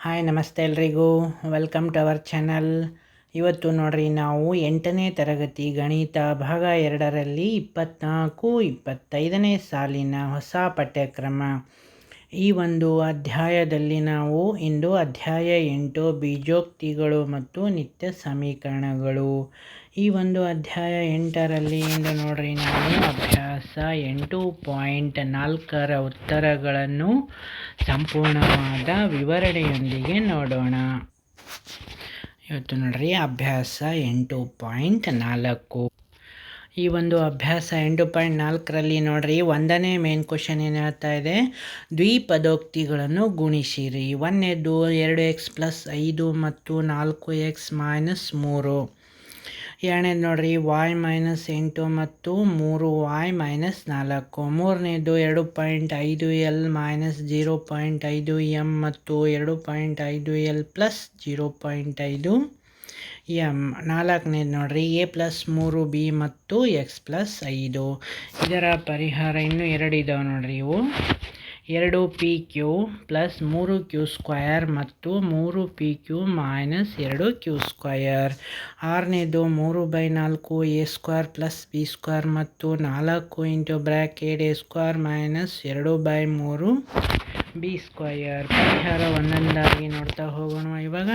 Hi, ನಮಸ್ತೆ ಎಲ್ರಿಗೂ. Welcome to our channel ಇವತ್ತು ನೋಡ್ರಿ, ನಾವು ಎಂಟನೇ ತರಗತಿ ಗಣಿತ ಭಾಗ ಎರಡರಲ್ಲಿ ಇಪ್ಪತ್ತ್ನಾಲ್ಕು ಇಪ್ಪತ್ತೈದನೇ ಸಾಲಿನ ಹೊಸ ಪಠ್ಯಕ್ರಮ. ಈ ಒಂದು ಅಧ್ಯಾಯದಲ್ಲಿ ನಾವು ಇಂದು ಅಧ್ಯಾಯ ಎಂಟು, ಬೀಜೋಕ್ತಿಗಳು ಮತ್ತು ನಿತ್ಯ ಸಮೀಕರಣಗಳು. ಈ ಒಂದು ಅಧ್ಯಾಯ ಎಂಟರಲ್ಲಿ ಇಂದು ನೋಡ್ರಿ ನಾವು ಅಭ್ಯಾಸ ಎಂಟು ಪಾಯಿಂಟ್ ನಾಲ್ಕರ ಉತ್ತರಗಳನ್ನು ಸಂಪೂರ್ಣವಾದ ವಿವರಣೆಯೊಂದಿಗೆ ನೋಡೋಣ. ಇವತ್ತು ನೋಡ್ರಿ ಅಭ್ಯಾಸ ಎಂಟು ಪಾಯಿಂಟ್ ನಾಲ್ಕು. ಈ ಒಂದು ಅಭ್ಯಾಸ ಎಂಟು ಪಾಯಿಂಟ್ ನಾಲ್ಕರಲ್ಲಿ ನೋಡ್ರಿ ಒಂದನೇ ಮೇನ್ ಕ್ವಶನ್ ಏನು ಹೇಳ್ತಾ ಇದೆ? ದ್ವಿಪದೋಕ್ತಿಗಳನ್ನು ಗುಣಿಸಿರಿ. ಒಂದನೇದು ಎರಡು ಎಕ್ಸ್ ಪ್ಲಸ್ ಐದು ಮತ್ತು ನಾಲ್ಕು ಎಕ್ಸ್ ಮೈನಸ್ ಮೂರು. ಎರಡನೇದು ನೋಡಿರಿ ವಾಯ್ ಮೈನಸ್ ಎಂಟು ಮತ್ತು ಮೂರು ವಾಯ್ ಮೈನಸ್ ನಾಲ್ಕು. ಮೂರನೇದು ಎರಡು ಪಾಯಿಂಟ್ ಐದು ಎಲ್ ಮೈನಸ್ ಜೀರೋ ಪಾಯಿಂಟ್ ಐದು ಎಂ ಮತ್ತು ಎರಡು ಪಾಯಿಂಟ್ ಐದು ಎಲ್ ಪ್ಲಸ್ ಜೀರೋ ಪಾಯಿಂಟ್ ಐದು ಎಂ ನಾಲ್ಕನೇದು ನೋಡ್ರಿ ಎ ಪ್ಲಸ್ ಮೂರು ಬಿ ಮತ್ತು ಎಕ್ಸ್ ಪ್ಲಸ್ ಐದು. ಇದರ ಪರಿಹಾರ ಇನ್ನೂ ಎರಡು ಇದಾವೆ ನೋಡಿರಿ ಇವು. ಎರಡು ಪಿ ಕ್ಯೂ ಪ್ಲಸ್ ಮೂರು ಕ್ಯೂ ಸ್ಕ್ವಯರ್ ಮತ್ತು ಮೂರು ಪಿ ಕ್ಯೂ ಮೈನಸ್ ಎರಡು ಕ್ಯೂ ಸ್ಕ್ವಯರ್ ಆರನೇದು ಮೂರು ಬೈ ನಾಲ್ಕು A square plus B square ಮತ್ತು ನಾಲ್ಕು into bracket A square minus ಎರಡು ಬೈ ಮೂರು ಬಿ ಸ್ಕ್ವಯರ್ ಪರಿಹಾರ ಒಂದೊಂದಾಗಿ ನೋಡ್ತಾ ಹೋಗೋಣ ಇವಾಗ.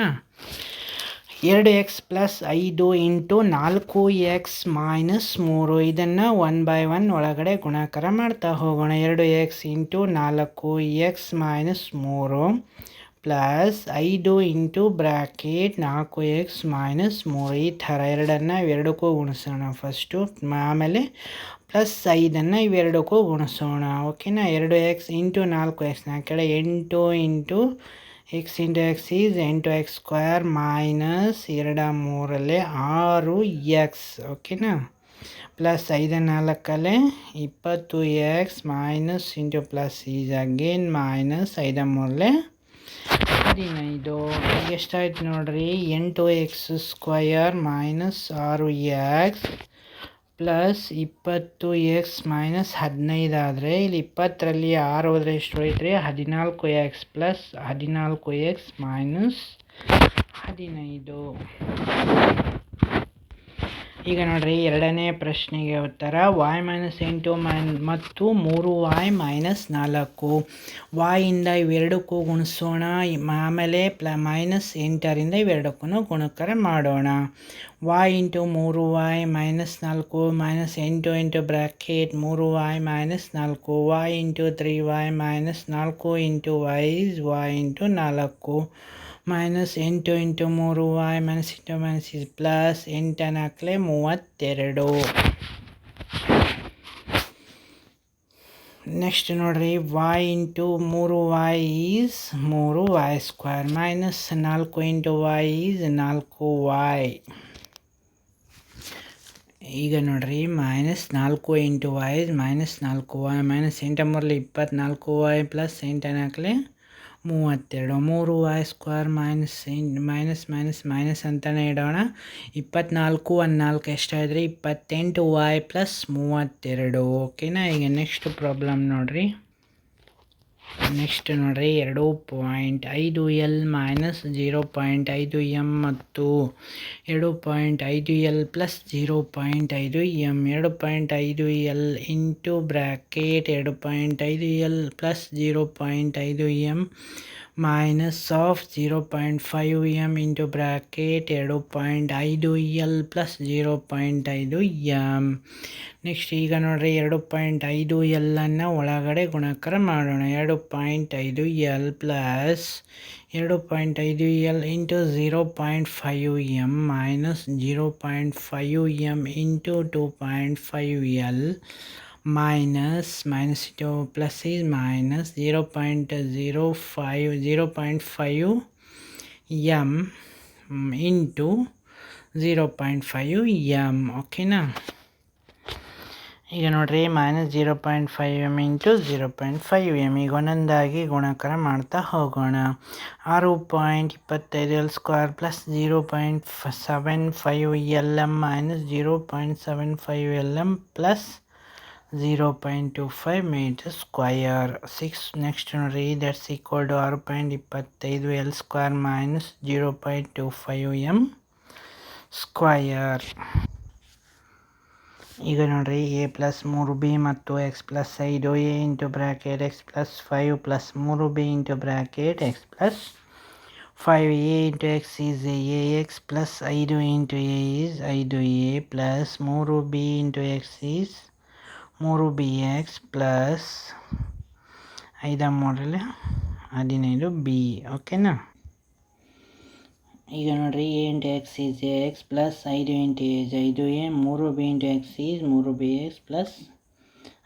ಎರಡು ಎಕ್ಸ್ ಪ್ಲಸ್ ಐದು ಇಂಟು ನಾಲ್ಕು ಎಕ್ಸ್ ಮೈನಸ್ ಮೂರು. ಇದನ್ನು ಒನ್ ಬೈ ಒನ್ ಒಳಗಡೆ ಗುಣಾಕಾರ ಮಾಡ್ತಾ ಹೋಗೋಣ. ಎರಡು ಎಕ್ಸ್ ಇಂಟು ನಾಲ್ಕು ಎಕ್ಸ್ ಮೈನಸ್ ಮೂರು ಪ್ಲಸ್ ಐದು ಇಂಟು ಬ್ರ್ಯಾಕೆಟ್ ನಾಲ್ಕು ಎಕ್ಸ್ ಮೈನಸ್ ಮೂರು. ಈ ಥರ ಎರಡನ್ನು ಇವೆರಡಕ್ಕೂ ಗುಣಿಸೋಣ ಫಸ್ಟು. ಆಮೇಲೆ ಪ್ಲಸ್ ಐದನ್ನು ಇವೆರಡಕ್ಕೂ ಗುಣಿಸೋಣ. ಓಕೆನಾ? ಎರಡು ಎಕ್ಸ್ ಇಂಟು ನಾಲ್ಕು ಎಕ್ಸ್ನ ಕೆಳಗೆ ಎಂಟು into X into X is ಎಂಟು ಎಕ್ಸ್ ಸ್ಕ್ವಯರ್ ಮೈನಸ್ ಎರಡ ಮೂರಲ್ಲೇ ಆರು ಎಕ್ಸ್ ಓಕೆನಾ ಪ್ಲಸ್ ಐದು ನಾಲ್ಕಲ್ಲೇ ಇಪ್ಪತ್ತು X minus into plus is again minus ಐದು ಮೂರಲೆ ಹದಿನೈದು ಎಷ್ಟಾಯ್ತು ನೋಡ್ರಿ ಎಂಟು ಎಕ್ಸ್ ಸ್ಕ್ವಯರ್ ಮೈನಸ್ ಆರು ಎಕ್ಸ್ ಪ್ಲಸ್ ಇಪ್ಪತ್ತು ಎಕ್ಸ್ ಮೈನಸ್ ಹದಿನೈದು ಆದರೆ ಇಲ್ಲಿ ಇಪ್ಪತ್ತರಲ್ಲಿ ಆರು ಹೋದರೆ ಎಷ್ಟು ಹೋಯ್ತು ರೀ ಹದಿನಾಲ್ಕು ಎಕ್ಸ್ ಪ್ಲಸ್ ಹದಿನಾಲ್ಕು ಎಕ್ಸ್ ಮೈನಸ್ ಹದಿನೈದು. ಈಗ ನೋಡ್ರಿ ಎರಡನೇ ಪ್ರಶ್ನೆಗೆ ಉತ್ತರ ವಾಯ್ ಮೈನಸ್ ಎಂಟು ಮೈನ್ ಮತ್ತು ಮೂರು ವಾಯ್ ಮೈನಸ್ ನಾಲ್ಕು. ವಾಯಿಂದ ಇವೆರಡಕ್ಕೂ ಗುಣಿಸೋಣ. ಆಮೇಲೆ ಪ್ಲ ಮೈನಸ್ ಎಂಟರಿಂದ ಇವೆರಡಕ್ಕೂ ಗುಣಕರ ಮಾಡೋಣ. ವಾಯ್ ಇಂಟು ಮೂರು ವಾಯ್ ಮೈನಸ್ ನಾಲ್ಕು ಮೈನಸ್ ಎಂಟು ಇಂಟು ಬ್ರ್ಯಾಕೆಟ್ ಮೂರು ವಾಯ್ ಮೈನಸ್ ನಾಲ್ಕು. Y into three Y minus ನಾಲ್ಕು ಇಂಟು ವೈಸ್ ವಾಯ್ ಇಂಟು ನಾಲ್ಕು. ಮೈನಸ್ ಎಂಟು ಇಂಟು ಮೂರು Y minus into minus is plus ಎಂಟನಾಕ್ಲೆ ಮೂವತ್ತೆರಡು. ನೆಕ್ಸ್ಟ್ ನೋಡ್ರಿ ವಾಯ್ ಇಂಟು ಮೂರು ವಾಯ್ ಈಸ್ ಮೂರು ವಾಯ್ ಸ್ಕ್ವೇರ್ ಮೈನಸ್ ನಾಲ್ಕು ಇಂಟು ವಾಯ್ ಈಸ್ ನಾಲ್ಕು ವಾಯ್ ಈಗ ನೋಡ್ರಿ, ಮೈನಸ್ ನಾಲ್ಕು ಇಂಟು ವಾಯ್ ಮೈನಸ್ ನಾಲ್ಕು ವಾಯ್ ಮೈನಸ್ ಎಂಟು ಮೂರಲ್ಲಿ ಇಪ್ಪತ್ನಾಲ್ಕು ವಾಯ್ ಪ್ಲಸ್ ಎಂಟನಾಕ್ಲೆ ಮೂವತ್ತೆರಡು, ಮೂರು y square minus minus minus minus ಅಂತಲೇ ಇಡೋಣ. ಇಪ್ಪತ್ನಾಲ್ಕು ಒಂದು ನಾಲ್ಕು ಎಷ್ಟಾದರೆ ಇಪ್ಪತ್ತೆಂಟು ವಾಯ್ ಪ್ಲಸ್ ಮೂವತ್ತೆರಡು. ಓಕೆನಾ ಈಗ ನೆಕ್ಸ್ಟ್ ಪ್ರಾಬ್ಲಮ್ ನೋಡಿರಿ. ನೆಕ್ಸ್ಟ್ ನೋಡ್ರಿ, ಎರಡು ಪಾಯಿಂಟ್ ಐದು ಎಲ್ ಮೈನಸ್ ಜೀರೋ ಪಾಯಿಂಟ್ ಐದು ಎಂ ಮತ್ತು ಎರಡು ಪಾಯಿಂಟ್ ಐದು ಎಲ್ ಪ್ಲಸ್ ಜೀರೋ ಪಾಯಿಂಟ್ ಐದು ಎಂ ಎರಡು ಪಾಯಿಂಟ್ ಐದು ಎಲ್ ಇಂಟು ಬ್ರ್ಯಾಕೆಟ್ ಎರಡು ಪಾಯಿಂಟ್ ಐದು ಎಲ್ ಪ್ಲಸ್ ಜೀರೋ ಪಾಯಿಂಟ್ ಐದು m minus of zero point five m into bracket ಎರಡು ಪಾಯಿಂಟ್ ಐದು ಎಲ್ ಪ್ಲಸ್ ಜೀರೋ ಪಾಯಿಂಟ್ ಐದು ಎಂ. ನೆಕ್ಸ್ಟ್ ಈಗ ನೋಡ್ರಿ ಎರಡು ಪಾಯಿಂಟ್ ಐದು ಎಲ್ಲನ್ನು ಒಳಗಡೆ ಗುಣಾಕಾರ ಮಾಡೋಣ. ಎರಡು ಪಾಯಿಂಟ್ ಐದು ಎಲ್ ಪ್ಲಸ್ ಎರಡು ಪಾಯಿಂಟ್ ಐದು l into zero point five m minus zero point five m into two point five l minus minus two plus is minus 0 0.05 0 0.5 m into 0.5 m ಓಕೆನಾ ಈಗ ನೋಡ್ರಿ minus zero point five m into zero point five m ಈಗ ಒಂದೊಂದಾಗಿ ಗುಣಾಕಾರ ಮಾಡ್ತಾ ಹೋಗೋಣ. ಆರು point ಇಪ್ಪತ್ತೈದು l square plus zero point seven five l m minus zero point seven five l m plus zero point two five metre square six next ನೋಡಿರಿ that's equal to ಆರು point ಇಪ್ಪತ್ತೈದು l square minus zero point two five m square ಈಗ ನೋಡಿರಿ A plus ಮೂರು B ಮತ್ತು X plus ಐದು a into bracket x plus five plus ಮೂರು b into bracket x plus five a into x is a x plus ಐದು into a is ಐದು a plus ಮೂರು b into X is ಮೂರು b x plus ಐದ ಮೂರಲ್ಲಿ ಹದಿನೈದು b ಓಕೆನಾ ಈಗ ನೋಡಿರಿ a into x is a x plus ಐದು ಇಂಟು ಏಜ್ ಐದು ಎ ಮೂರು ಬಿ ಇಂಟು ಎಕ್ಸ್ ಈಸ್ ಮೂರು ಬಿ ಎಕ್ಸ್ ಪ್ಲಸ್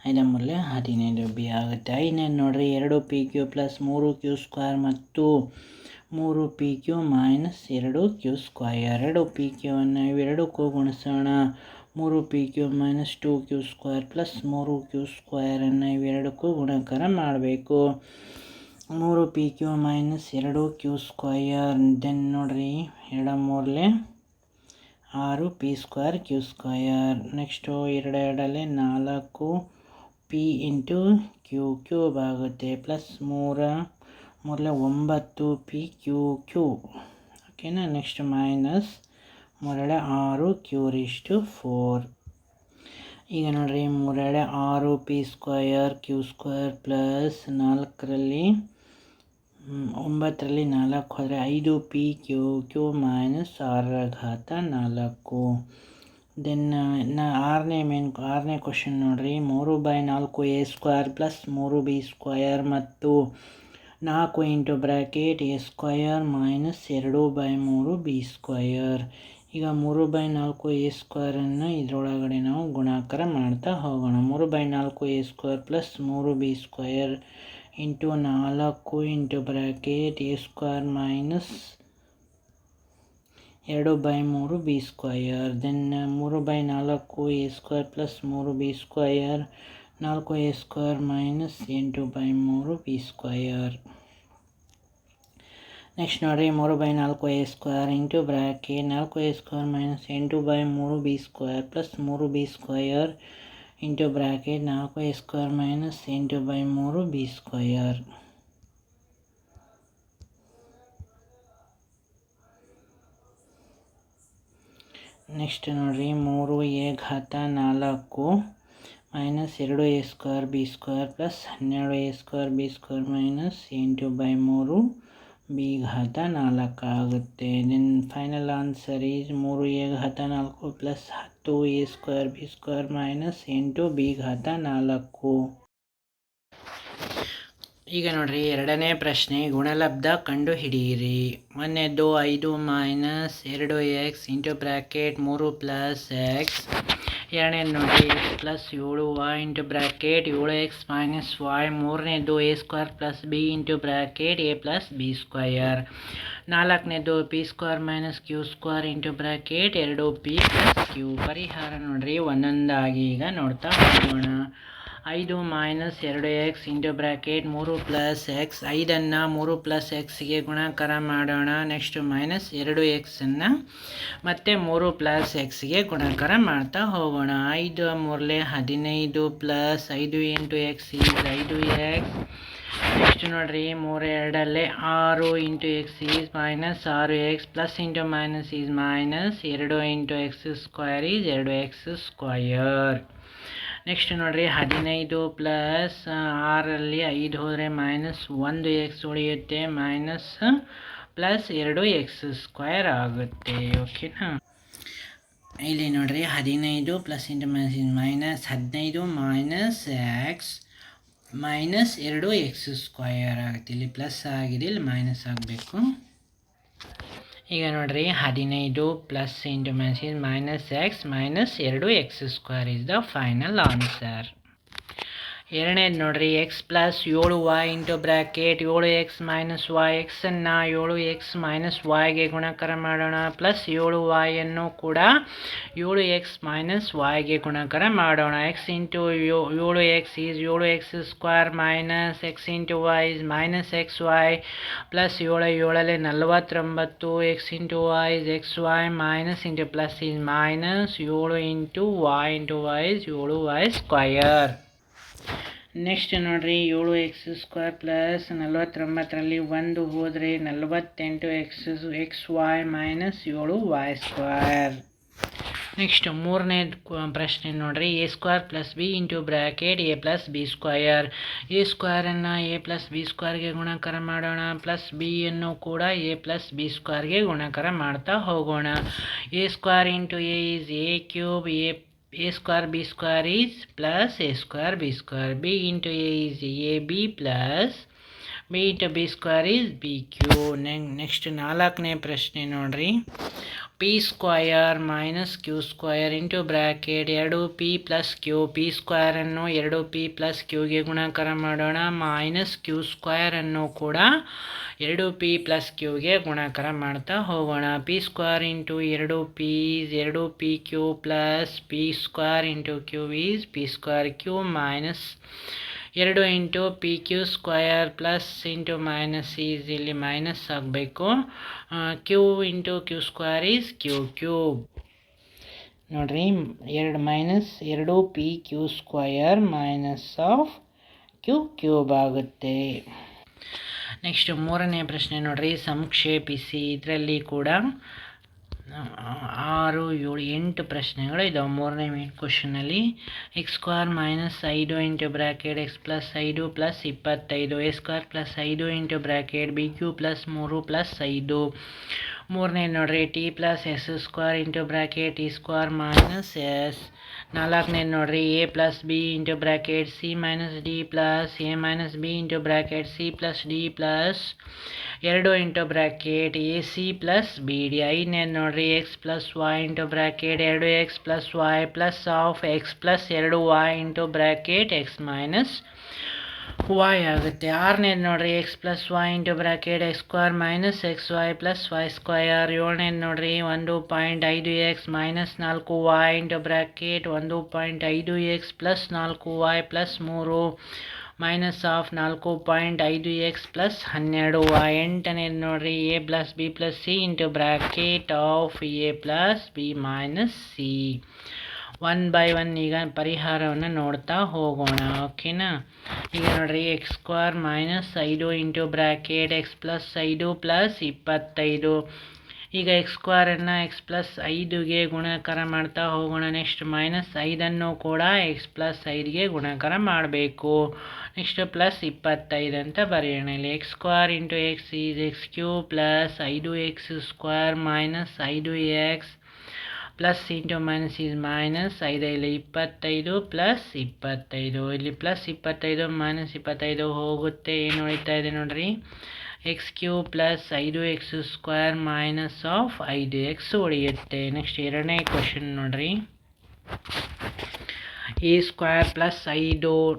ಐದ ಮೂರಲೆ ಹದಿನೈದು ಬಿ ಆಗುತ್ತೆ. ಐದನೇ ನೋಡಿರಿ, ಎರಡು ಪಿ ಕ್ಯೂ ಪ್ಲಸ್ ಮೂರು ಕ್ಯೂ ಸ್ಕ್ವೇರ್ ಮತ್ತು ಮೂರು ಪಿ ಕ್ಯೂ ಮೈನಸ್ ಎರಡು ಕ್ಯೂ ಸ್ಕ್ವಯರ್ ಎರಡು ಪಿ ಕ್ಯೂವನ್ನು ಇವೆರಡಕ್ಕೂ ಗುಣಿಸೋಣ. ಮೂರು p q minus two q square plus ಮೂರು ಕ್ಯೂ ಸ್ಕ್ವೇರನ್ನು ಇವೆರಡಕ್ಕೂ ಗುಣಾಕಾರ ಮಾಡಬೇಕು. ಮೂರು ಪಿ ಕ್ಯೂ ಮೈನಸ್ ಎರಡು ಕ್ಯೂ ಸ್ಕ್ವಯರ್ ದೆನ್ ನೋಡಿರಿ ಎರಡು ಮೂರಲೆ ಆರು p square q square next ಎರಡು ಎರಡಲ್ಲಿ ನಾಲ್ಕು ಪಿ ಇಂಟು ಕ್ಯೂ ಕ್ಯೂಬ್ ಆಗುತ್ತೆ. ಪ್ಲಸ್ ಮೂರ, ಮೂರಲೆ ಒಂಬತ್ತು ಪಿ ಕ್ಯೂ ಕ್ಯೂ ಓಕೆನಾ ನೆಕ್ಸ್ಟ್ ಮೈನಸ್ ಮೂರೆಡೆ ಆರು ಕ್ಯೂರಿಷ್ಟು ಫೋರ್. ಈಗ ನೋಡಿರಿ ಮೂರೆಡೆ ಆರು, p square q square plus ನಾಲ್ಕರಲ್ಲಿ ಒಂಬತ್ತರಲ್ಲಿ ನಾಲ್ಕು ಹೋದರೆ ಐದು, ಪಿ ಕ್ಯೂ ಕ್ಯೂ ಮೈನಸ್ ಆರರ ಘಾತ ನಾಲ್ಕು. ದೆನ್, ನಾ, ಆರನೇ ಮೇನ್ ಆರನೇ ಕ್ವಶನ್ ನೋಡಿರಿ, ಮೂರು ಬೈ ನಾಲ್ಕು ಎ ಸ್ಕ್ವೇರ್ ಪ್ಲಸ್ ಮೂರು ಬಿ ಸ್ಕ್ವಯರ್ ಮತ್ತು ನಾಲ್ಕು into bracket a square minus ಎರಡು ಬೈ ಮೂರು ಬಿ ಸ್ಕ್ವಯರ್ ಈಗ ಮೂರು ಬೈ ನಾಲ್ಕು ಎ ಸ್ಕ್ವೇರನ್ನು ಇದರೊಳಗಡೆ ನಾವು ಗುಣಾಕಾರ ಮಾಡ್ತಾ ಹೋಗೋಣ. ಮೂರು ಬೈ ನಾಲ್ಕು ಎ ಸ್ಕ್ವೇರ್ ಪ್ಲಸ್ ಮೂರು ಬಿ ಸ್ಕ್ವೇರ್ ಇಂಟು ನಾಲ್ಕು into bracket a square minus ಎರಡು ಬೈ ಮೂರು ಬಿ ಸ್ಕ್ವಯರ್ ದೆನ್ ಮೂರು ಬೈ ನಾಲ್ಕು ಎ ಸ್ಕ್ವೇರ್ ಪ್ಲಸ್ ಮೂರು ಬಿ ಸ್ಕ್ವಯರ್ ನಾಲ್ಕು ಎ ಸ್ಕ್ವೇರ್ ಮೈನಸ್ ಎಂಟು ಬೈ ಮೂರು ಬಿ ಸ್ಕ್ವಯರ್ ನೆಕ್ಸ್ಟ್ ನೋಡಿರಿ ಮೂರು ಬೈ ನಾಲ್ಕು ಎ ಸ್ಕ್ವೇರ್ ಇಂಟು ಬ್ರ್ಯಾಕೆಟ್ ನಾಲ್ಕು ಎ ಸ್ಕ್ವೇರ್ ಮೈನಸ್ ಎಂಟು ಬೈ ಮೂರು ಬಿ ಸ್ಕ್ವೇರ್ ಪ್ಲಸ್ ಮೂರು ಬಿ ಸ್ಕ್ವಯರ್ ಇಂಟು ಬ್ರ್ಯಾಕೆಟ್ ನಾಲ್ಕು ಎ ಸ್ಕ್ವೇರ್ ಮೈನಸ್ ಎಂಟು ಬೈ ಮೂರು ಬಿ ಸ್ಕ್ವಯರ್ ನೆಕ್ಸ್ಟ್ ನೋಡಿರಿ ಮೂರು ಎ ಘಾತ ನಾಲ್ಕು ಮೈನಸ್ ಎರಡು a square b square plus ಹನ್ನೆರಡು a square b square minus ಎಂಟು ಬೈ ಮೂರು ಬಿ ಘಾತ ನಾಲ್ಕು ಆಗುತ್ತೆ ದೆನ್ ಫೈನಲ್ ಆನ್ಸರ್ ಈಸ್ ಮೂರು ಎ ಘಾತ ನಾಲ್ಕು ಪ್ಲಸ್ ಹತ್ತು a square b square minus ಎಂಟು ಬಿ ಘಾತ ನಾಲ್ಕು ಈಗ ನೋಡ್ರಿ, ಎರಡನೇ ಪ್ರಶ್ನೆ, ಗುಣಲಬ್ಧ ಕಂಡು ಹಿಡಿಯಿರಿ ಮೊನ್ನೆದ್ದು ಐದು ಮೈನಸ್ ಎರಡು ಎಕ್ಸ್ ಇಂಟು ಬ್ರ್ಯಾಕೆಟ್ ಮೂರು ಪ್ಲಸ್ ಎಕ್ಸ್ ಎರಡನೇದು ನೋಡಿ ಎಕ್ಸ್ ಪ್ಲಸ್ ಏಳು ವೈ ಇಂಟು ಬ್ರ್ಯಾಕೆಟ್ ಏಳು ಎಕ್ಸ್ ಮೈನಸ್ ವೈ ಮೂರನೇದು a square plus b into bracket a plus b square ನಾಲ್ಕನೇದು p square minus q square into bracket ಎರಡು p plus q ಪರಿಹಾರ ನೋಡ್ರಿ, ಒಂದೊಂದಾಗಿ ಈಗ ನೋಡ್ತಾ ಹೋಗೋಣ. ಐದು ಮೈನಸ್ ಎರಡು ಎಕ್ಸ್ ಇಂಟು ಬ್ರ್ಯಾಕೆಟ್ ಮೂರು ಪ್ಲಸ್ ಎಕ್ಸ್ ಐದನ್ನು ಮೂರು ಪ್ಲಸ್ ಎಕ್ಸ್ಗೆ ಗುಣಾಕಾರ ಮಾಡೋಣ. ನೆಕ್ಸ್ಟ್ ಮೈನಸ್ ಎರಡು ಎಕ್ಸನ್ನು ಮತ್ತು ಮೂರು ಪ್ಲಸ್ ಎಕ್ಸ್ಗೆ ಗುಣಾಕಾರ ಮಾಡ್ತಾ ಹೋಗೋಣ. ಐದು ಮೂರಲೆ ಹದಿನೈದು ಪ್ಲಸ್ ಐದು ಇಂಟು ಎಕ್ಸ್ ಈಸ್ ಐದು ಎಕ್ಸ್. ನೆಕ್ಸ್ಟ್ ನೋಡಿರಿ, ಮೂರು ಎರಡಲ್ಲೇ ಆರು ಇಂಟು ಎಕ್ಸ್ ಈಸ್ ಮೈನಸ್ ಆರು x plus into minus is minus ಎರಡು ಇಂಟು ಎಕ್ಸ್ ಸ್ಕ್ವಯರ್ ಈಸ್ ಎರಡು ಎಕ್ಸ್ ಸ್ಕ್ವಯರ್ ನೆಕ್ಸ್ಟ್ ನೋಡಿರಿ, ಹದಿನೈದು ಪ್ಲಸ್ ಆರಲ್ಲಿ ಐದು ಹೋದರೆ ಮೈನಸ್ ಒಂದು ಎಕ್ಸ್ ಉಳಿಯುತ್ತೆ ಮೈನಸ್ ಪ್ಲಸ್ ಎರಡು ಎಕ್ಸ್ ಸ್ಕ್ವೇರ್ ಆಗುತ್ತೆ ಓಕೆನಾ ಇಲ್ಲಿ ನೋಡಿರಿ, ಹದಿನೈದು ಪ್ಲಸ್ ಇಂಟು ಮೈನಸ್ ಮೈನಸ್ ಹದಿನೈದು ಮೈನಸ್ ಎಕ್ಸ್ ಮೈನಸ್ ಎರಡು ಎಕ್ಸ್ ಸ್ಕ್ವಯರ್ ಆಗುತ್ತೆ. ಇಲ್ಲಿ ಪ್ಲಸ್ ಆಗಿದೆ, ಇಲ್ಲಿ ಮೈನಸ್ ಆಗಬೇಕು. ಈಗ ನೋಡ್ರಿ ಹದಿನೈದು plus into minus minus x minus ಎರಡು x square is the final answer ಎರಡನೇದು ನೋಡ್ರಿ ಎಕ್ಸ್ ಪ್ಲಸ್ ಏಳು ವೈ ಇಂಟು ಬ್ರ್ಯಾಕೆಟ್ ಏಳು ಎಕ್ಸ್ ಮೈನಸ್ ವೈ ಎಕ್ಸನ್ನು ಏಳು ಎಕ್ಸ್ ಮೈನಸ್ ವೈಗೆ ಗುಣಾಕಾರ ಮಾಡೋಣ. ಪ್ಲಸ್ ಏಳು ವಾಯನ್ನು ಕೂಡ ಏಳು ಎಕ್ಸ್ ಮೈನಸ್ ವೈಗೆ ಗುಣಾಕಾರ ಮಾಡೋಣ. ಎಕ್ಸ್ ಇಂಟು ಏಳು ಎಕ್ಸ್ ಈಸ್ ಏಳು x square minus x into y is minus x y plus ಏಳು ಏಳಲ್ಲಿ ನಲ್ವತ್ತೊಂಬತ್ತು. X into y is x y minus into plus is minus ಏಳು into y into y is ಏಳು y square next ನೋಡ್ರಿ, ಏಳು x square plus ನಲ್ವತ್ತೊಂಬತ್ತರಲ್ಲಿ ಒಂದು ಹೋದರೆ ನಲವತ್ತೆಂಟು ಎಕ್ಸ್ ಎಕ್ಸ್ ವಾಯ್ ಮೈನಸ್ ಏಳು ವಾಯ್ ಸ್ಕ್ವೇರ್ ನೆಕ್ಸ್ಟ್ ಮೂರನೇ ಪ್ರಶ್ನೆ ನೋಡ್ರಿ a square plus b into bracket a plus b square a ಸ್ಕ್ವೇರನ್ನು a plus b ಸ್ಕ್ವೇರ್ಗೆ ಗುಣಾಕಾರ ಮಾಡೋಣ ಪ್ಲಸ್ ಬಿಯನ್ನು ಕೂಡ ಎ ಪ್ಲಸ್ ಬಿ ಸ್ಕ್ವೇರ್ಗೆ ಗುಣಾಕಾರ ಮಾಡ್ತಾ ಹೋಗೋಣ. A square into a is a cube a a square b square is plus a square b square b into a is ab plus b into b square is bq next ನಾಲ್ಕನೇ ಪ್ರಶ್ನೆ ನೋಡ್ರಿ p square minus q square into bracket ಎರಡು p plus q p ಸ್ಕ್ವಯರನ್ನು ಎರಡು p plus ಕ್ಯೂಗೆ ಗುಣಾಕಾರ ಮಾಡೋಣ. Minus Q ಸ್ಕ್ವಯರನ್ನು ಕೂಡ ಎರಡು ಪಿ ಪ್ಲಸ್ ಕ್ಯೂಗೆ ಗುಣಾಕಾರ ಮಾಡ್ತಾ ಹೋಗೋಣ. ಪಿ ಸ್ಕ್ವಯರ್ ಇಂಟು ಎರಡು ಪಿ ಎರಡು p q plus p square into q is p square q minus ಎರಡು into p q square plus into minus is ಇಲ್ಲಿ ಮೈನಸ್ ಆಗಬೇಕು. Q into q square is q cube. ನೋಡ್ರಿ, ಎರಡು minus ಎರಡು p q square minus of q cube ಆಗುತ್ತೆ. Next ಮೂರನೇ ಪ್ರಶ್ನೆ ನೋಡ್ರಿ, ಸಂಕ್ಷೇಪಿಸಿ. ಇದರಲ್ಲಿ ಕೂಡ ಆರು, ಏಳು, ಎಂಟು ಪ್ರಶ್ನೆಗಳು ಇದಾವೆ. ಮೂರನೇ ಮೇನ್ ಕ್ವಶನಲ್ಲಿ ಎಕ್ಸ್ ಸ್ಕ್ವಾರ್ ಮೈನಸ್ ಐದು ಇಂಟು ಬ್ರ್ಯಾಕೆಟ್ ಎಕ್ಸ್ ಪ್ಲಸ್ ಐದು ಪ್ಲಸ್ ಇಪ್ಪತ್ತೈದು ಎ ಸ್ಕ್ವಾರ್ ಪ್ಲಸ್ ಐದು into bracket b cube plus ಮೂರು ಪ್ಲಸ್ ಐದು. ಮೂರನೇ ನೋಡ್ರಿ t plus s square into bracket e square minus s ನಾಲ್ಕನೇ ನೋಡ್ರಿ a plus b into bracket c minus d plus a minus b into bracket c plus d plus ಎರಡು into bracket a c plus b d ಐನೇನು ನೋಡ್ರಿ? X plus y into bracket ಎರಡು, x plus y plus of x plus ಎರಡು y into bracket x minus y ಆಗುತ್ತೆ. ಆರನೇದು ನೋಡ್ರಿ? X plus y into bracket x square minus x y plus y square ಏಳನೇದು ನೋಡ್ರಿ? ಒಂದು point ಐದು X minus ನಾಲ್ಕು Y into bracket ಒಂದು point ಐದು ಎಕ್ಸ್ ಪ್ಲಸ್ ನಾಲ್ಕು ವೈ ಪ್ಲಸ್ ಮೂರು. ಮೈನಸ್ ಆಫ್ ನಾಲ್ಕು ಪಾಯಿಂಟ್ ಐದು ಎಕ್ಸ್ ಪ್ಲಸ್ ಹನ್ನೆರಡು ಎಂಟನೇದು ನೋಡ್ರಿ a plus b plus c into bracket of a plus b minus c one by one ಈಗ ಪರಿಹಾರವನ್ನು ನೋಡ್ತಾ ಹೋಗೋಣ ಓಕೆನಾ ಈಗ ನೋಡ್ರಿ ಎಕ್ಸ್ ಸ್ಕ್ವೇರ್ ಮೈನಸ್ ಐದು ಇಂಟು ಬ್ರ್ಯಾಕೆಟ್ ಎಕ್ಸ್ ಪ್ಲಸ್ ಐದು ಪ್ಲಸ್ ಇಪ್ಪತ್ತೈದು. ಈಗ ಎಕ್ಸ್ ಸ್ಕ್ವೇರನ್ನು ಎಕ್ಸ್ ಪ್ಲಸ್ ಐದುಗೆ ಗುಣಾಕಾರ ಮಾಡ್ತಾ ಹೋಗೋಣ. ನೆಕ್ಸ್ಟ್ ಮೈನಸ್ ಐದನ್ನು ಕೂಡ ಎಕ್ಸ್ ಪ್ಲಸ್ ಐದಿಗೆ ಗುಣಾಕಾರ ಮಾಡಬೇಕು. ನೆಕ್ಸ್ಟ್ ಪ್ಲಸ್ ಇಪ್ಪತ್ತೈದು ಅಂತ ಬರೆಯೋಣ. ಇಲ್ಲಿ x square into x is x cube plus ಐದು ಎಕ್ಸ್ ಸ್ಕ್ವೇರ್ ಮೈನಸ್ ಐದು x plus into minus is minus ಐದು. ಇಲ್ಲಿ ಇಪ್ಪತ್ತೈದು ಪ್ಲಸ್ ಇಪ್ಪತ್ತೈದು. ಇಲ್ಲಿ ಪ್ಲಸ್ ಇಪ್ಪತ್ತೈದು ಮೈನಸ್ ಇಪ್ಪತ್ತೈದು ಹೋಗುತ್ತೆ. ಏನು ಉಳಿತಾ ಇದೆ ನೋಡ್ರಿ? ಎಕ್ಸ್ ಕ್ಯೂ ಪ್ಲಸ್ ಐದು ಎಕ್ಸ್ ಸ್ಕ್ವೇರ್ ಮೈನಸ್ ಆಫ್ ಐದು ಎಕ್ಸ್ ಉಳಿಯುತ್ತೆ ನೆಕ್ಸ್ಟ್ ಎರಡನೇ ಕ್ವಶನ್ ನೋಡ್ರಿ. ಎ ಸ್ಕ್ವೇರ್ ಪ್ಲಸ್ ಐದು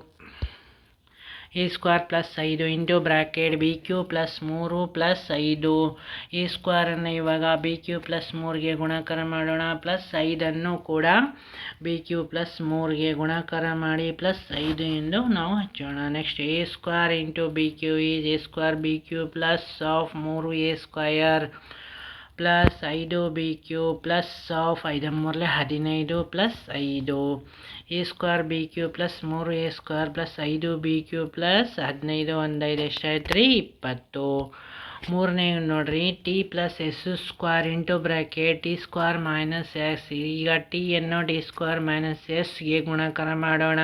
ಎ ಸ್ಕ್ವೇರ್ ಪ್ಲಸ್ ಐದು into bracket b cube plus ಮೂರು ಪ್ಲಸ್ ಐದು. ಎ ಸ್ಕ್ವೇರನ್ನು ಇವಾಗ ಬಿ ಕ್ಯೂ ಪ್ಲಸ್ ಮೂರಿಗೆ ಗುಣಾಕಾರ ಮಾಡೋಣ. ಪ್ಲಸ್ ಐದನ್ನು ಕೂಡ ಬಿ ಕ್ಯೂ ಪ್ಲಸ್ ಮೂರಿಗೆ ಗುಣಾಕಾರ ಮಾಡಿ ಪ್ಲಸ್ ಐದು ಎಂದು ನಾವು ಹಚ್ಚೋಣ. Next a square into b cube is a square b cube plus of ಮೂರು ಎ ಸ್ಕ್ವಯರ್. ಪ್ಲಸ್ ಐದು ಬಿ ಕ್ಯೂ ಪ್ಲಸ್ ಆಫ್ ಐದು ಮೂರಲೆ ಹದಿನೈದು ಪ್ಲಸ್ ಐದು a square b cube plus ಮೂರು ಎ ಸ್ಕ್ವೇರ್ ಪ್ಲಸ್ ಐದು ಬಿ ಕ್ಯೂ ಪ್ಲಸ್ ಹದಿನೈದು ಒಂದು ಐದು ಎಷ್ಟಾಯ್ತು ರೀ ಇಪ್ಪತ್ತು. ಮೂರನೇ ನೋಡ್ರಿ t plus s square into bracket t square minus s ಈಗ ಟಿಯನ್ನು ಡಿ ಸ್ಕ್ವೇರ್ ಮೈನಸ್ ಎಸ್ಗೆ ಗುಣಾಕಾರ ಮಾಡೋಣ.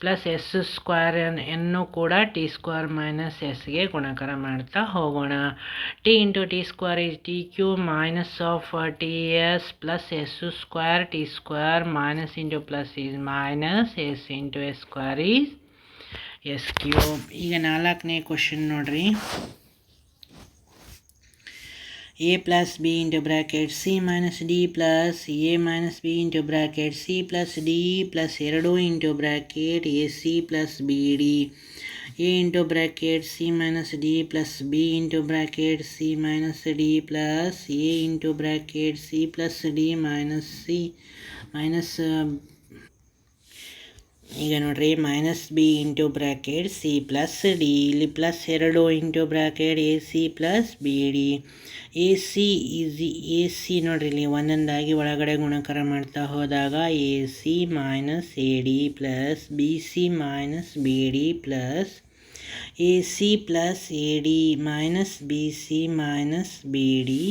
ಪ್ಲಸ್ ಎಸ್ ಸ್ಕ್ವೇರ್ ಎನ್ನು ಕೂಡ ಟಿ ಸ್ಕ್ವೇರ್ ಮೈನಸ್ ಎಸ್ಗೆ ಗುಣಾಕಾರ ಮಾಡ್ತಾ ಹೋಗೋಣ. T into t square is t cube minus of t s plus s square t square minus into plus is minus s into s square is s cube. ಈಗ ನಾಲ್ಕನೇ question ನೋಡ್ರಿ. a plus b into bracket c minus d plus a minus b into bracket c plus d plus 2 into bracket ac plus bd a into bracket c minus d plus b into bracket c minus d plus a into bracket c plus d minus c minus uh, ಈಗ ನೋಡ್ರಿ minus B into bracket C plus D ಇಲ್ಲಿ plus ಎರಡು into bracket A C plus B D A C is A C ನೋಡಿರಿ, ಇಲ್ಲಿ ಒಂದೊಂದಾಗಿ ಒಳಗಡೆ ಗುಣಕಾರ ಮಾಡ್ತಾ ಹೋದಾಗ A C minus A D plus B C minus B D plus A C plus A D minus B C minus B D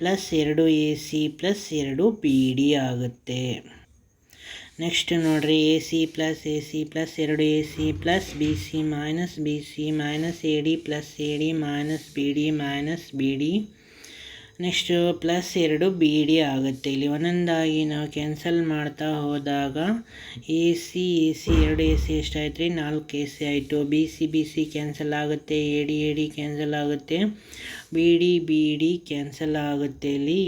plus ಎರಡು A C plus ಎರಡು B D ಆಗುತ್ತೆ. ನೆಕ್ಸ್ಟ್ ನೋಡ್ರಿ, A C plus, A C plus, ಎರಡು A C plus, B C minus, B C minus, A D plus, A D minus, B D minus, B D. Next plus ಎರಡು, B D ಆಗುತ್ತೆ. ಇಲ್ಲಿ ಒಂದೊಂದಾಗಿ ನಾವು cancel ಮಾಡ್ತಾ ಹೋದಾಗ A C A C, ಎರಡು A C ಎಷ್ಟಾಯ್ತು ರೀ ನಾಲ್ಕು ಎ ಸಿ ಆಯಿತು. B C B C cancel ಆಗುತ್ತೆ. A D A D cancel ಆಗುತ್ತೆ. B D B D cancel ಆಗುತ್ತೆ ಇಲ್ಲಿ.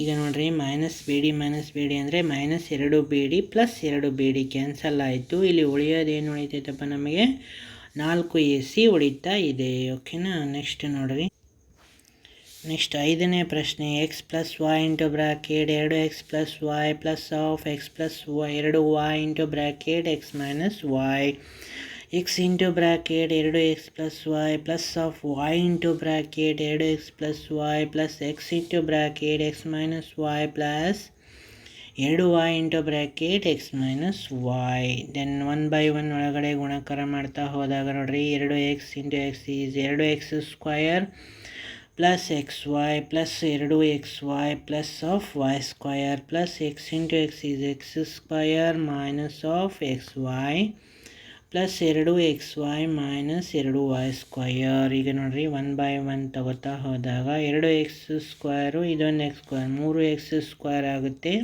ಈಗ ನೋಡಿರಿ minus B D minus B D ಅಂದರೆ ಮೈನಸ್ ಎರಡು ಬಿ ಡಿ ಪ್ಲಸ್ ಎರಡು ಬಿ ಡಿ ಕ್ಯಾನ್ಸಲ್ ಆಯಿತು. ಇಲ್ಲಿ ಉಳಿಯೋದೇನು ಉಳಿತೈತಪ್ಪ ನಮಗೆ? ನಾಲ್ಕು ಎ ಸಿ ಉಳಿತಾ ಇದೆ. ಓಕೆನಾ ನೆಕ್ಸ್ಟ್ ನೋಡಿರಿ. ನೆಕ್ಸ್ಟ್ ಐದನೇ ಪ್ರಶ್ನೆ x plus y into bracket ಎರಡು x plus y plus of x plus y ಎರಡು y into bracket x minus y x into bracket ಎರಡು x plus y plus of y into bracket ಎರಡು x plus y plus x into bracket x minus y plus ಎರಡು y into bracket x minus y then one by one ಒಳಗಡೆ ಗುಣಾಕಾರ ಮಾಡ್ತಾ ಹೋದಾಗ ನೋಡ್ರಿ, ಎರಡು X into X is ಎರಡು x square plus x y plus ಎರಡು x y plus of y square plus x into x is x square minus of x y plus ಎರಡು X Y minus ಎರಡು Y square ಈಗ ನೋಡಿರಿ one by one ತಗೋತಾ ಹೋದಾಗ ಎರಡು X square ಇದೊಂದು X square ಮೂರು ಎಕ್ಸ್ ಸ್ಕ್ವಯರ್ ಆಗುತ್ತೆ.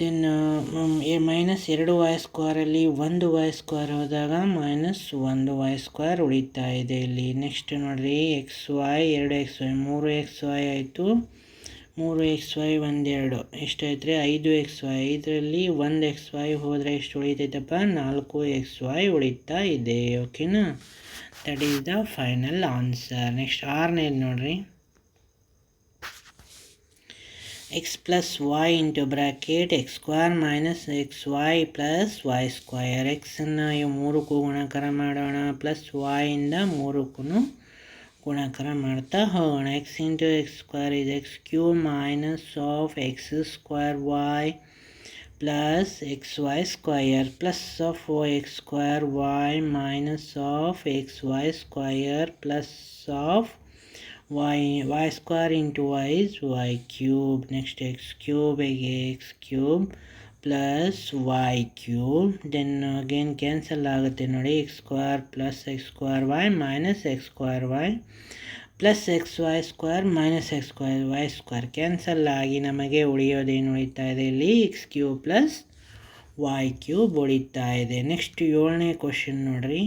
ದೆನ್ ಮೈನಸ್ ಎರಡು ವೈ ಸ್ಕ್ವಯರಲ್ಲಿ ಒಂದು ವೈ ಸ್ಕ್ವಯರ್ ಹೋದಾಗ ಮೈನಸ್ ಒಂದು ವೈ ಸ್ಕ್ವಯರ್ ಉಳಿತಾ ಇದೆ ಇಲ್ಲಿ. ನೆಕ್ಸ್ಟ್ ನೋಡಿರಿ ಎಕ್ಸ್ ವೈ ಎರಡು ಎಕ್ಸ್ ವೈ ಮೂರು ಎಕ್ಸ್ ವೈ ಆಯಿತು. ಮೂರು ಎಕ್ಸ್ ವೈ ಒಂದೆರಡು. ಎಷ್ಟಾಯ್ತು ರೀ ಐದು ಎಕ್ಸ್ ವೈ. ಐದರಲ್ಲಿ ಒಂದು ಎಕ್ಸ್ ವೈ ಹೋದರೆ ಎಷ್ಟು ಉಳಿತೈತಪ್ಪ? ನಾಲ್ಕು ಎಕ್ಸ್ ವೈ ಉಳಿತಾ ಇದೆ, ಓಕೆನಾ? That is the final answer next ಆರನೇದು ನೋಡ್ರಿ. X plus Y into bracket X square minus X Y plus Y square ಎಕ್ಸನ್ನು ಇವು ಮೂರಕ್ಕೂ ಗುಣಾಕಾರ ಮಾಡೋಣ. ಪ್ಲಸ್ ವಾಯಿಂದ ಮೂರಕ್ಕೂ ಗುಣಾಕಾರ ಮಾಡ್ತಾ ಹೋಗೋಣ X into X square is X cube minus of X square Y plus X Y square plus of X square Y minus of X Y square plus of y y square into y is y cube. Next, x cube x cube. Plus Y cube then again cancel ಆಗುತ್ತೆ ನೋಡಿ X square plus X square Y minus X square Y plus X Y square minus X square Y square cancel ಆಗಿ ನಮಗೆ ಉಳಿಯೋದೇನು ಉಳಿತಾ ಇದೆ? ಇಲ್ಲಿ X cube plus Y cube ಉಳಿತಾ ಇದೆ. Next ಏಳನೇ ಕ್ವಶನ್ ನೋಡಿರಿ.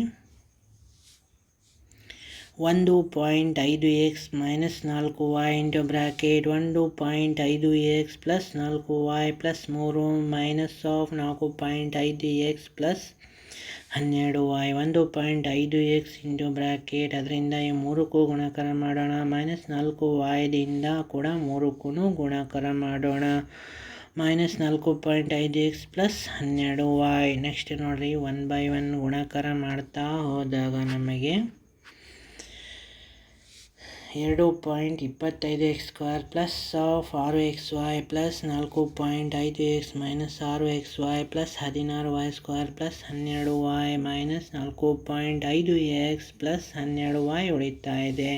ಒಂದು ಪಾಯಿಂಟ್ ಐದು ಎಕ್ಸ್ ಮೈನಸ್ ನಾಲ್ಕು ವೈ ಇಂಟು ಬ್ರಾಕೆಟ್ ಒಂದು ಪಾಯಿಂಟ್ ಐದು ಎಕ್ಸ್ ಪ್ಲಸ್ ನಾಲ್ಕು ವೈ ಪ್ಲಸ್ ಮೂರು ಮೈನಸ್ ಆಫ್ ನಾಲ್ಕು ಪಾಯಿಂಟ್ ಐದು ಎಕ್ಸ್ ಪ್ಲಸ್ ಹನ್ನೆರಡು ವೈ ಒಂದು ಪಾಯಿಂಟ್ ಐದು ಎಕ್ಸ್ ಇಂಟು ಬ್ರಾಕೆಟ್ ಅದರಿಂದ ಈ ಮೂರಕ್ಕೂ ಗುಣಾಕಾರ ಮಾಡೋಣ. ಮೈನಸ್ ನಾಲ್ಕು ವಾಯ್ದಿಂದ ಕೂಡ ಮೂರಕ್ಕೂ ಗುಣಾಕಾರ ಮಾಡೋಣ. ಮೈನಸ್ ನಾಲ್ಕು ಪಾಯಿಂಟ್ ಐದು ಎಕ್ಸ್ ಪ್ಲಸ್ ಹನ್ನೆರಡು ವೈ ನೆಕ್ಸ್ಟ್ ನೋಡಿರಿ ಒನ್ ಬೈ ಒನ್ ಗುಣಾಕಾರ ಮಾಡ್ತಾ ಹೋದಾಗ ನಮಗೆ ಎರಡು ಪಾಯಿಂಟ್ ಇಪ್ಪತ್ತೈದು ಎಕ್ಸ್ ಸ್ಕ್ವೇರ್ ಪ್ಲಸ್ ಆಫ್ ಆರು ಎಕ್ಸ್ ವೈ ಪ್ಲಸ್ ನಾಲ್ಕು ಪಾಯಿಂಟ್ ಐದು ಎಕ್ಸ್ ಮೈನಸ್ ಆರು ಎಕ್ಸ್ ವೈ ಪ್ಲಸ್ ಹದಿನಾರು ವೈ ಸ್ಕ್ವೇರ್ ಪ್ಲಸ್ ಹನ್ನೆರಡು ವೈ ಮೈನಸ್ ನಾಲ್ಕು ಪಾಯಿಂಟ್ ಐದು ಎಕ್ಸ್ ಪ್ಲಸ್ ಹನ್ನೆರಡು ವೈ ಉಳಿತಾ ಇದೆ.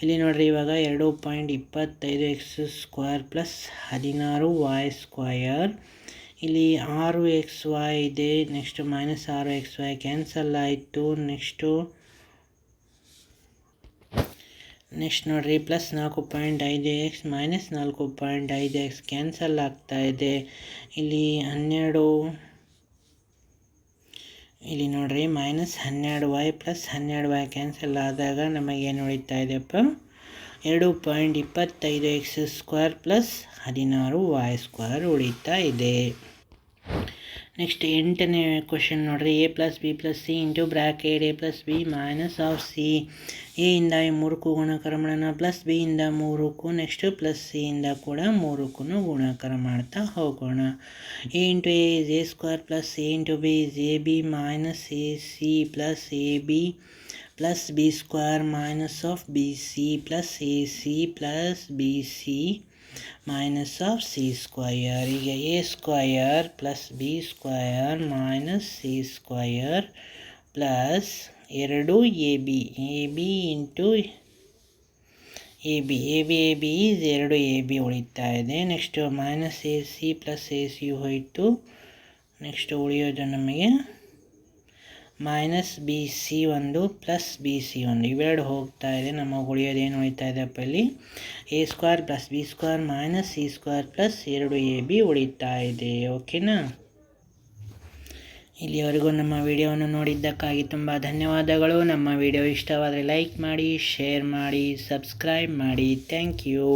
ಇಲ್ಲಿ ನೋಡಿರಿ ಇವಾಗ ಎರಡು ಪಾಯಿಂಟ್ ಇಪ್ಪತ್ತೈದು ಎಕ್ಸ್ ಸ್ಕ್ವೇರ್ ಪ್ಲಸ್ ಹದಿನಾರು ವೈ ಸ್ಕ್ವಯರ್ ಇಲ್ಲಿ ಆರು ಎಕ್ಸ್ ವೈ ಇದೆ, ನೆಕ್ಸ್ಟ್ ಮೈನಸ್ ಆರು ಎಕ್ಸ್ ವೈ ಕ್ಯಾನ್ಸಲ್ ಆಯಿತು, ನೆಕ್ಸ್ಟು ನೆಕ್ಸ್ಟ್ ನೋಡಿರಿ ಪ್ಲಸ್ ನಾಲ್ಕು ಪಾಯಿಂಟ್ ಐದು ಎಕ್ಸ್ ಮೈನಸ್ ನಾಲ್ಕು ಪಾಯಿಂಟ್ ಐದು ಎಕ್ಸ್ ಕ್ಯಾನ್ಸಲ್ ಆಗ್ತಾ ಇದೆ. ಇಲ್ಲಿ ಹನ್ನೆರಡು, ಇಲ್ಲಿ ನೋಡಿರಿ ಮೈನಸ್ ಹನ್ನೆರಡು ವೈ ಪ್ಲಸ್ ಹನ್ನೆರಡು ವೈ ಕ್ಯಾನ್ಸಲ್ ಆದಾಗ ನಮಗೇನು ಉಳಿತಾ ಇದೆಯಪ್ಪ ಎರಡು ಪಾಯಿಂಟ್ ಇಪ್ಪತ್ತೈದು ಎಕ್ಸ್ ಸ್ಕ್ವೇರ್ ಪ್ಲಸ್ ಹದಿನಾರು ವೈ ಸ್ಕ್ವೇರ್ ಉಳಿತಾ ಇದೆ. ನೆಕ್ಸ್ಟ್ ಎಂಟನೇ ಕ್ವಶನ್ ನೋಡಿರಿ. A plus b plus c into bracket a plus b minus of c a ಇಂದ ಮೂರಕ್ಕೂ ಗುಣಾಕಾರ ಮಾಡೋಣ. ಪ್ಲಸ್ ಬಿಯಿಂದ ಮೂರಕ್ಕೂ ನೆಕ್ಸ್ಟ್ ಪ್ಲಸ್ ಸಿಯಿಂದ ಕೂಡ ಮೂರಕ್ಕೂ ಗುಣಾಕಾರ ಮಾಡ್ತಾ ಹೋಗೋಣ. A into A is A square plus A into B is A B minus A C plus A B plus B square minus of B C plus A C plus B C minus of C square ಈಗ A square plus B square minus C square plus ಎರಡು A B A B into A B A B A B is ಎರಡು A B ಉಳಿತಾ ಇದೆ. Next minus A C plus A C ಹೋಯಿತು. Next ಉಳಿಯೋದು ನಮಗೆ minus B C ಒಂದು plus B C ಒಂದು ಇವೆರಡು ಹೋಗ್ತಾ ಇದೆ, ನಮ್ಮ ಉಳಿಯೋದು ಏನು ಉಳಿತಾ ಇದೆಪ್ಪ ಇಲ್ಲಿ? A square plus B square minus C square plus ಎರಡು ಎ ಬಿ ಉಳಿತಾ ಇದೆ ಓಕೆನಾ ಇಲ್ಲಿವರೆಗೂ ನಮ್ಮ ವಿಡಿಯೋವನ್ನು ನೋಡಿದ್ದಕ್ಕಾಗಿ ತುಂಬ ಧನ್ಯವಾದಗಳು. ನಮ್ಮ ವಿಡಿಯೋ ಇಷ್ಟವಾದರೆ ಲೈಕ್ ಮಾಡಿ ಶೇರ್ ಮಾಡಿ ಸಬ್ಸ್ಕ್ರೈಬ್ ಮಾಡಿ. Thank you